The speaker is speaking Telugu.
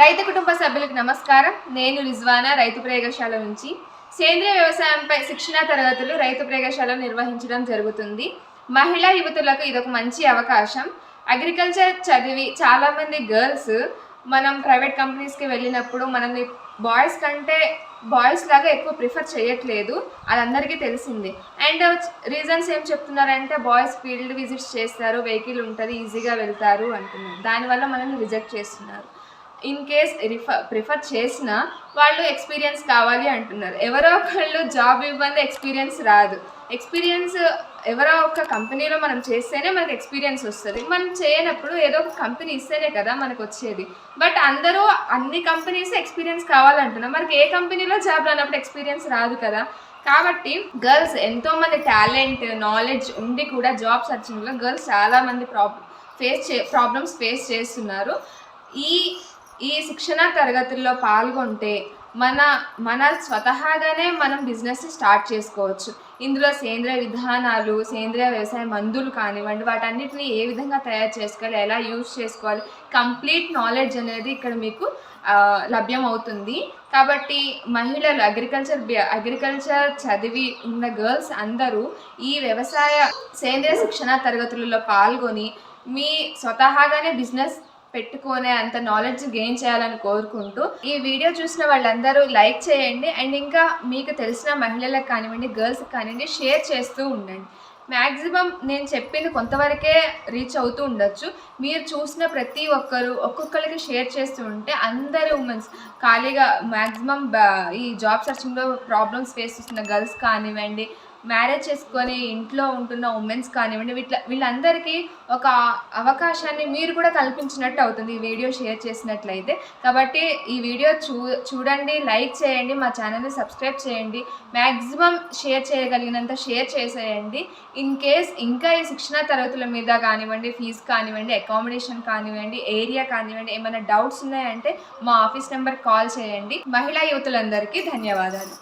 రైతు కుటుంబ సభ్యులకు నమస్కారం. నేను రిజ్వానా రైతు ప్రయోగశాల నుంచి. సేంద్రియ వ్యవసాయంపై శిక్షణా తరగతులు రైతు ప్రయోగశాల నిర్వహించడం జరుగుతుంది. మహిళా యువతులకు ఇదొక మంచి అవకాశం. అగ్రికల్చర్ చదివి చాలామంది గర్ల్స్ మనం ప్రైవేట్ కంపెనీస్కి వెళ్ళినప్పుడు మనల్ని బాయ్స్ కంటే బాయ్స్ లాగా ఎక్కువ ప్రిఫర్ చేయట్లేదు. అది అందరికీ తెలిసింది. అండ్ రీజన్స్ ఏం చెప్తున్నారంటే బాయ్స్ ఫీల్డ్ విజిట్స్ చేస్తారు వెహికల్ ఉంటుంది ఈజీగా వెళ్తారు అంటున్నారు. దానివల్ల మనల్ని రిజెక్ట్ చేస్తున్నారు. ఇన్ కేస్ రిఫర్ ప్రిఫర్ చేసినా వాళ్ళు ఎక్స్పీరియన్స్ కావాలి అంటున్నారు. ఎవరో ఒకళ్ళు జాబ్ ఇవ్వండి ఎక్స్పీరియన్స్ రాదు. ఎక్స్పీరియన్స్ ఎవరో ఒక కంపెనీలో మనం చేస్తేనే మనకు ఎక్స్పీరియన్స్ వస్తుంది. మనం చేయనప్పుడు ఏదో ఒక కంపెనీ ఇస్తేనే కదా మనకు వచ్చేది. బట్ అందరూ అన్ని కంపెనీస్ ఎక్స్పీరియన్స్ కావాలంటున్నారు. మనకి ఏ కంపెనీలో జాబ్ రానప్పుడు ఎక్స్పీరియన్స్ రాదు కదా. కాబట్టి గర్ల్స్ ఎంతోమంది టాలెంట్ నాలెడ్జ్ ఉండి కూడా జాబ్ సర్చింగ్లో గర్ల్స్ చాలామంది ప్రాబ్లమ్ ఫేస్ చే ప్రాబ్లమ్స్ ఫేస్ చేస్తున్నారు. ఈ ఈ శిక్షణ తరగతుల్లో పాల్గొంటే మన మన స్వతహాగానే మనం బిజినెస్ స్టార్ట్ చేసుకోవచ్చు. ఇందులో సేంద్రియ విధానాలు సేంద్రియ వ్యవసాయ మందులు కానివ్వండి వాటన్నిటిని ఏ విధంగా తయారు చేసుకోవాలి ఎలా యూజ్ చేసుకోవాలి కంప్లీట్ నాలెడ్జ్ అనేది ఇక్కడ మీకు లభ్యం అవుతుంది కాబట్టి మహిళలు అగ్రికల్చర్ అగ్రికల్చర్ చదివి ఉన్న గర్ల్స్ అందరూ ఈ వ్యవసాయ సేంద్రియ శిక్షణ తరగతులలో పాల్గొని మీ స్వతహాగానే బిజినెస్ పెట్టుకునే అంత నాలెడ్జ్ గెయిన్ చేయాలని కోరుకుంటూ ఈ వీడియో చూసిన వాళ్ళందరూ లైక్ చేయండి అండ్ ఇంకా మీకు తెలిసిన మహిళలకు కానివ్వండి గర్ల్స్కి కానివ్వండి షేర్ చేస్తూ ఉండండి. మ్యాక్సిమం నేను చెప్పింది కొంతవరకే రీచ్ అవుతూ ఉండొచ్చు. మీరు చూసిన ప్రతి ఒక్కరు ఒక్కొక్కరికి షేర్ చేస్తూ ఉంటే అందరు ఉమెన్స్ ఖాళీగా మ్యాక్సిమం ఈ జాబ్ సర్చింగ్లో ప్రాబ్లమ్స్ ఫేస్ చేస్తున్న గర్ల్స్ కానివ్వండి మ్యారేజ్ చేసుకొని ఇంట్లో ఉంటున్న ఉమెన్స్ కానివ్వండి వీటి వీళ్ళందరికీ ఒక అవకాశాన్ని మీరు కూడా కల్పించినట్టు అవుతుంది ఈ వీడియో షేర్ చేసినట్లయితే. కాబట్టి ఈ వీడియో చూ చూడండి లైక్ చేయండి మా ఛానల్ని సబ్స్క్రైబ్ చేయండి మ్యాక్సిమం షేర్ చేయగలిగినంత షేర్ చేసేయండి. ఇన్ కేస్ ఇంకా ఈ శిక్షణ తరగతుల మీద కానివ్వండి ఫీజు కానివ్వండి అకామిడేషన్ కానివ్వండి ఏరియా కానివ్వండి ఏమైనా డౌట్స్ ఉన్నాయంటే మా ఆఫీస్ నెంబర్ కాల్ చేయండి. మహిళా యువతులందరికీ ధన్యవాదాలు.